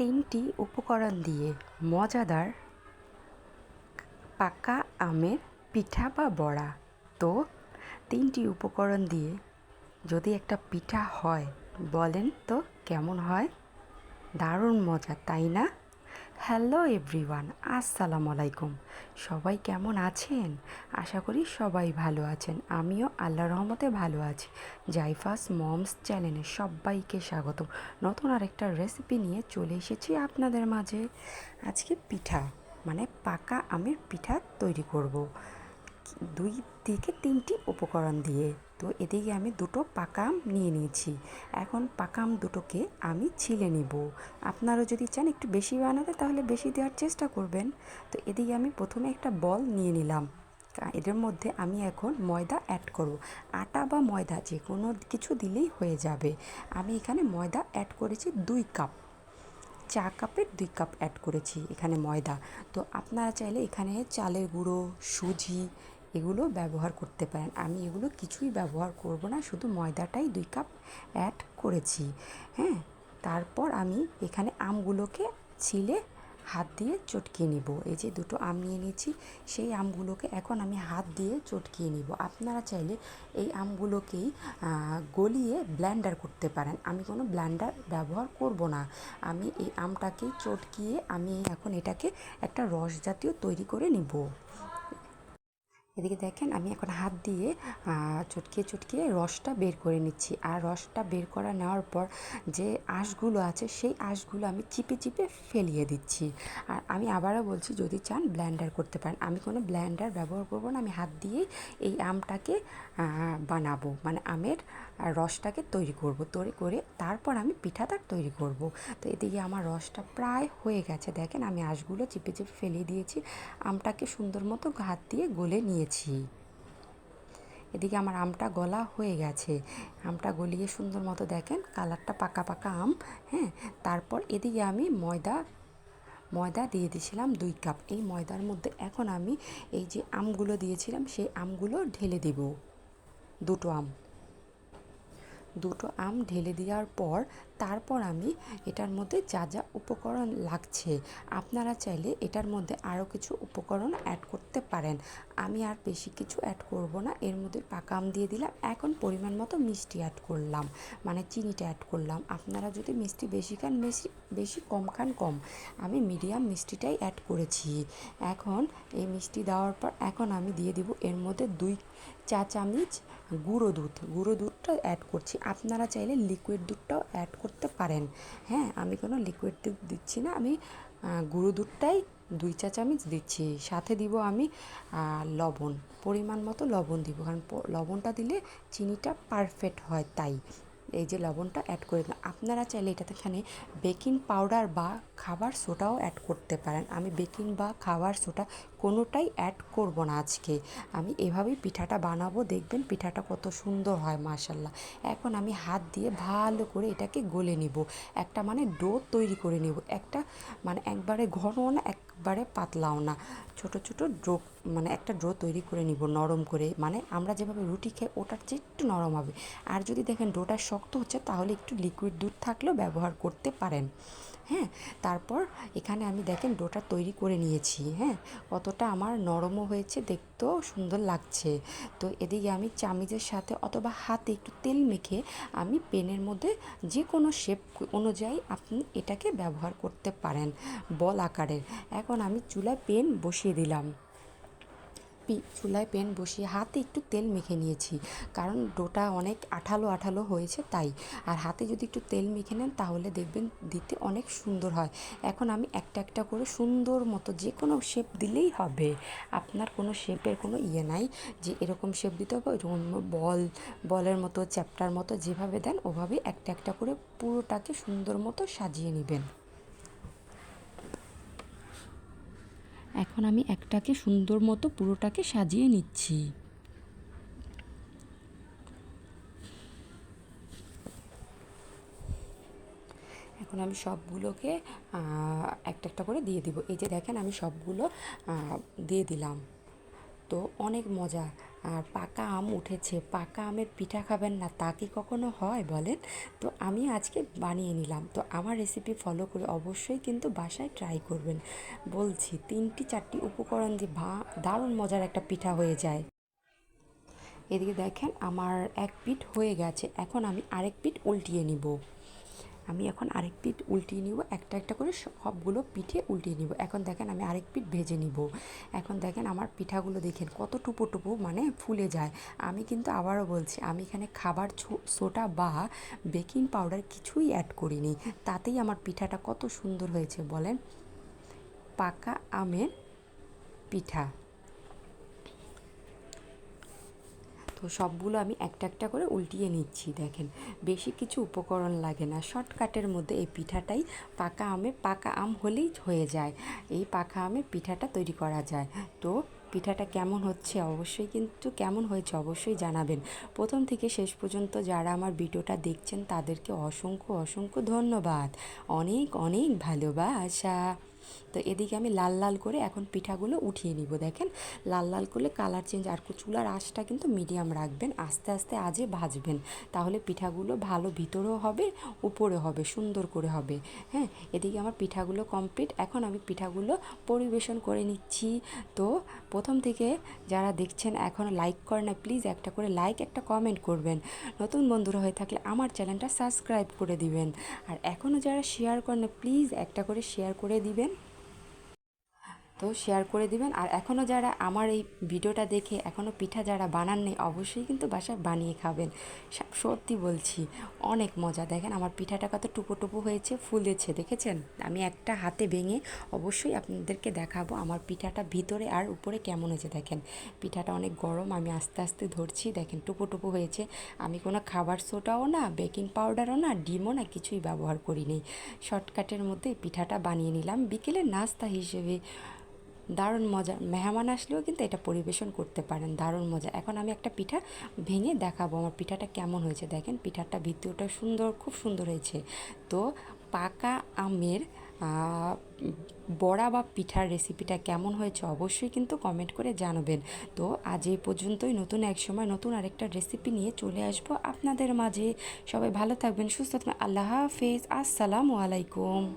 তিনটি উপকরণ দিয়ে মজাদার পাকা আমের পিঠা বা বড়া। তো, তিনটি উপকরণ দিয়ে যদি একটা পিঠা হয়, বলেন তো কেমন হয়? দারুণ মজা, তাই না? হ্যালো এভরিওয়ান, আসসালামু আলাইকুম। সবাই কেমন আছেন? আশা করি সবাই ভালো আছেন। আমিও আল্লাহ রহমতে ভালো আছি। জাইফাস মমস চ্যানেলে সবাইকে স্বাগতম। নতুন আরেকটা রেসিপি নিয়ে চলে এসেছি আপনাদের মাঝে। আজকে পিঠা মানে পাকা আমের পিঠা তৈরি করব। দুই থেকে তিনটি উপকরণ দিয়ে। তো এদিকে আমি দুটো পাকা আম নিয়ে নিয়েছি। এখন পাকা আম দুটোকে আমি ছিলে নিব। আপনারা যদি চান একটু বেশি বানাতে তাহলে বেশি দেওয়ার চেষ্টা করবেন। তো এদিকে আমি প্রথমে একটা বল নিয়ে নিলাম। এদের মধ্যে আমি এখন ময়দা অ্যাড করব। আটা বা ময়দা যে কোনো কিছু দিলেই হয়ে যাবে। আমি এখানে ময়দা অ্যাড করেছি দুই কাপ। চা কাপের দুই কাপ অ্যাড করেছি এখানে ময়দা। তো আপনারা চাইলে এখানে চালের গুঁড়ো, সুজি এগুলো ব্যবহার করতে পারেন। আমি এগুলো কিছুই ব্যবহার করব না, শুধু ময়দাটাই দুই কাপ অ্যাড করেছি। হ্যাঁ তারপর আমি এখানে আমগুলোকে ছিলে হাত দিয়ে চটকিয়ে নিব। এই যে দুটো আম নিয়ে নিয়েছি, সেই আমগুলোকে এখন আমি হাত দিয়ে চটকিয়ে নিব। আপনারা চাইলে এই আমগুলোকেই গলিয়ে ব্ল্যান্ডার করতে পারেন। আমি কোনো ব্ল্যান্ডার ব্যবহার করব না। আমি এই আমটাকেই চটকিয়ে আমি এখন এটাকে একটা রস জাতীয় তৈরি করে নিব। এদিকে দেখেন আমি এখন হাত দিয়ে চটকিয়ে চটকিয়ে রসটা বের করে নিচ্ছি। আর রসটা বের করা নেওয়ার পর যে আঁশগুলো আছে, সেই আঁশগুলো আমি চিপে চিপে ফেলিয়ে দিচ্ছি। আর আমি আবারও বলছি, যদি চান ব্ল্যান্ডার করতে পারেন। আমি কোনো ব্ল্যান্ডার ব্যবহার করব না। আমি হাত দিয়েই এই আমটাকে বানাবো। মানে আমের রসটাকে তৈরি করব, তৈরি করে তারপর আমি পিঠাটা তৈরি করব। তো এদিকে আমার রসটা প্রায় হয়ে গেছে। দেখেন আমি আঁশগুলো চিপে চিপে ফেলে দিয়েছি। আমটাকে সুন্দর মতো হাত দিয়ে গলে নিয়েছি। এদিকে আমার আমটা গলা হয়ে গেছে। আমটা গলিয়ে সুন্দর মতো দেখেন কালারটা পাকা পাকা আম হ্যাঁ? তারপর এদিকে আমি ময়দা ময়দা দিয়ে দিয়েছিলাম দুই কাপ। এই ময়দার মধ্যে এখন আমি এই যে আমগুলো দিয়েছিলাম, সেই আমগুলো ঢেলে দেব। দুটো আম। দুটো আম ঢেলে দেওয়ার পর তারপর আমি এটার মধ্যে যা যা উপকরণ লাগছে, আপনারা চাইলে এটার মধ্যে আরও কিছু উপকরণ অ্যাড করতে পারেন। আমি আর বেশি কিছু অ্যাড করব না, এর মধ্যে পাকা আম দিয়ে দিলাম, এখন পরিমাণ মতো মিষ্টি অ্যাড করলাম। মানে চিনিটা অ্যাড করলাম। আপনারা যদি মিষ্টি বেশি খান বেশি বেশি কম খান, কম। আমি মিডিয়াম মিষ্টিটাই অ্যাড করেছি। এখন এই মিষ্টি দেওয়ার পর, এখন আমি দিয়ে দিব এর মধ্যে দুই চা চামচ গুঁড়ো দুধ। গুঁড়ো দুধটা অ্যাড করছি। আপনারা চাইলে লিকুইড দুধটাও অ্যাড করতে পারেন। হ্যাঁ আমি কোনো লিকুইড দুধ দিচ্ছি না। আমি গুঁড়ো দুধটাই দুই চা চামচ দিচ্ছি। সাথে দিব আমি লবণ, পরিমাণ মতো লবণ দিব। কারণ লবণটা দিলে চিনিটা পারফেক্ট হয় তাই। এই যে লবণটা অ্যাড করে দিলাম। আপনারা চাইলে এটাতে এখানে বেকিং পাউডার বা খাবার সোডাও অ্যাড করতে পারেন। আমি বেকিং বা খাবার সোডা কোনোটাই অ্যাড করব না আজকে। আমি এভাবেই পিঠাটা বানাবো। দেখবেন পিঠাটা কত সুন্দর হয় মাশাল্লাহ এখন আমি হাত দিয়ে ভালো করে এটাকে গলে নিব। একটা মানে ডো তৈরি করে নেব। একটা মানে একবারে ঘনও না, একবারে পাতলাও না। ছোট ছোট ড্রো মানে একটা ড্রো তৈরি করে নিব নরম করে। মানে আমরা যেভাবে রুটি খাই, ওটার চেয়ে একটু নরম হবে। আর যদি দেখেন ডোটা হচ্ছে, তাহলে একটু লিকুইড দুধ থাকলেও ব্যবহার করতে পারেন। হ্যাঁ তারপর এখানে আমি দেখেন ডোটা তৈরি করে নিয়েছি হ্যাঁ। কতটা আমার নরমও হয়েছে, দেখতেও সুন্দর লাগছে। তো এদিকে আমি চামিজের সাথে অথবা হাতে একটু তেল মেখে আমি পেনের মধ্যে যে কোনো শেপ অনুযায়ী আপনি এটাকে ব্যবহার করতে পারেন, বল আকারের। এখন আমি চুলায় পেন বসিয়ে দিলাম। চুলায় পেন বসিয়ে হাতে একটু তেল মেখে নিয়েছি। কারণ ডোটা অনেক আঠালো আঠালো হয়েছে তাই। আর হাতে যদি একটু তেল মেখে নেন তাহলে দেখবেন দিতে অনেক সুন্দর হয়। এখন আমি একটা একটা করে সুন্দর মতো যে কোনো শেপ দিলেই হবে। আপনার কোনো শেপের কোনো ইয়ে নাই যে এরকম শেপ দিতে হবে ওইরকম বল, বলের মতো, চ্যাপ্টার মতো যেভাবে দেন ওভাবে একটা একটা করে পুরোটাকে সুন্দর মতো সাজিয়ে নেবেন। এখন আমি একটাকে সুন্দর মতো পুরোটাকে সাজিয়ে নিচ্ছি। এখন আমি সবগুলোকে একটা একটা করে দিয়ে দিব। এই যে দেখেন আমি সবগুলো দিয়ে দিলাম। তো অনেক মজা। আর পাকা আম উঠেছে, পাকা আমের পিঠা খাবেন না, তা কি কখনো হয় বলেন? তো আমি আজকে বানিয়ে নিলাম, তো আমার রেসিপি ফলো করে অবশ্যই কিন্তু বাসায় ট্রাই করবেন। বলছি, তিনটি চারটি উপকরণ দিয়ে ভা, দারুণ মজার একটা পিঠা হয়ে যায়। এদিকে দেখেন, আমার এক পিঠ হয়ে গেছে, এখন আমি আরেক পিঠ উল্টিয়ে নিব। আমি এখন আরেক পিঠ উল্টিয়ে নিব, একটা একটা করে সবগুলো পিঠে উল্টিয়ে নিব। এখন দেখেন আমি আরেক পিঠ ভেজে নিব। এখন দেখেন আমার পিঠাগুলো দেখেন কত টুপো টুপো মানে ফুলে যায়। আমি কিন্তু আবারও বলছি, আমি এখানে খাবার সোটা বা বেকিং পাউডার কিছুই অ্যাড করিনি। তাতেই আমার পিঠাটা কত সুন্দর হয়েছে, বলেন। পাকা আমের পিঠা। তো সবগুলো আমি একটা একটা করে উল্টিয়ে নিচ্ছি, দেখেন। বেশি কিছু উপকরণ লাগে না। শর্টকাটের মধ্যে এই পিঠাটাই পাকা আমে, পাকা আম হলেই হয়ে যায়। এই পাকা আমে পিঠাটা তৈরি করা যায়। তো পিঠাটা কেমন হচ্ছে? অবশ্যই কিন্তু কেমন হয়েছে অবশ্যই জানাবেন। প্রথম থেকে শেষ পর্যন্ত যারা আমার ভিডিওটা দেখছেন, তাদেরকে অসংখ্য অসংখ্য ধন্যবাদ। অনেক অনেক ভালোবাসা। তো এদিকে আমি লাল লাল করে এখন পিঠাগুলো উঠিয়ে নিব, দেখেন? লাল লাল করলে কালার চেঞ্জ আর চুলার আঁচটা কিন্তু মিডিয়াম রাখবেন, আস্তে আস্তে আজে ভাজবেন। তাহলে পিঠাগুলো ভালো ভিতরেও হবে উপরে হবে, সুন্দর করে হবে। হ্যাঁ এদিকে আমার পিঠাগুলো কমপ্লিট এখন আমি পিঠাগুলো পরিবেশন করে নিচ্ছি। তো প্রথম থেকে যারা দেখছেন, এখন লাইক করে না প্লিজ একটা করে লাইক একটা কমেন্ট করবেন। নতুন বন্ধুরা হয়ে থাকলে আমার চ্যানেলটা সাবস্ক্রাইব করে দিবেন। আর এখনও যারা শেয়ার করেন না প্লিজ একটা করে শেয়ার করে দিবেন। তো শেয়ার করে দিবেন। আর এখনও যারা আমার এই ভিডিওটা দেখে এখনও পিঠা যারা বানান নেই অবশ্যই কিন্তু বাসায় বানিয়ে খাবেন। সত্যি বলছি, অনেক মজা। দেখেন আমার পিঠাটা কত টুপো টুপো হয়েছে, ফুলেছে, দেখেছেন? আমি একটা হাতে ভেঙে অবশ্যই আপনাদেরকে দেখাবো আমার পিঠাটা ভিতরে আর উপরে কেমন হয়েছে, দেখেন? পিঠাটা অনেক গরম, আমি আস্তে আস্তে ধরছি, দেখেন টুপো টুপো হয়েছে। আমি কোনো খাবার সোটাও না, বেকিং পাউডারও না, ডিমও না, কিছুই ব্যবহার করিনি। শর্টকাটের মধ্যে পিঠাটা বানিয়ে নিলাম। বিকেলের নাস্তা হিসেবে দারুণ মজা মেহমান আসলেও কিন্তু এটা পরিবেশন করতে পারেন, দারুণ মজা। এখন আমি একটা পিঠা ভেঙে দেখাবো, আমার পিঠাটা কেমন হয়েছে দেখেন। পিঠাটা ভিতরটা সুন্দর, খুব সুন্দর হয়েছে। তো পাকা আমের বড়া বা পিঠার রেসিপিটা কেমন হয়েছে অবশ্যই কিন্তু কমেন্ট করে জানাবেন। তো আজ এই পর্যন্তই, নতুন এক সময় নতুন আরেকটা রেসিপি নিয়ে চলে আসব আপনাদের মাঝে। সবাই ভালো থাকবেন, সুস্থ থাকবেন। আল্লাহ হাফেজ, আসসালামু আলাইকুম।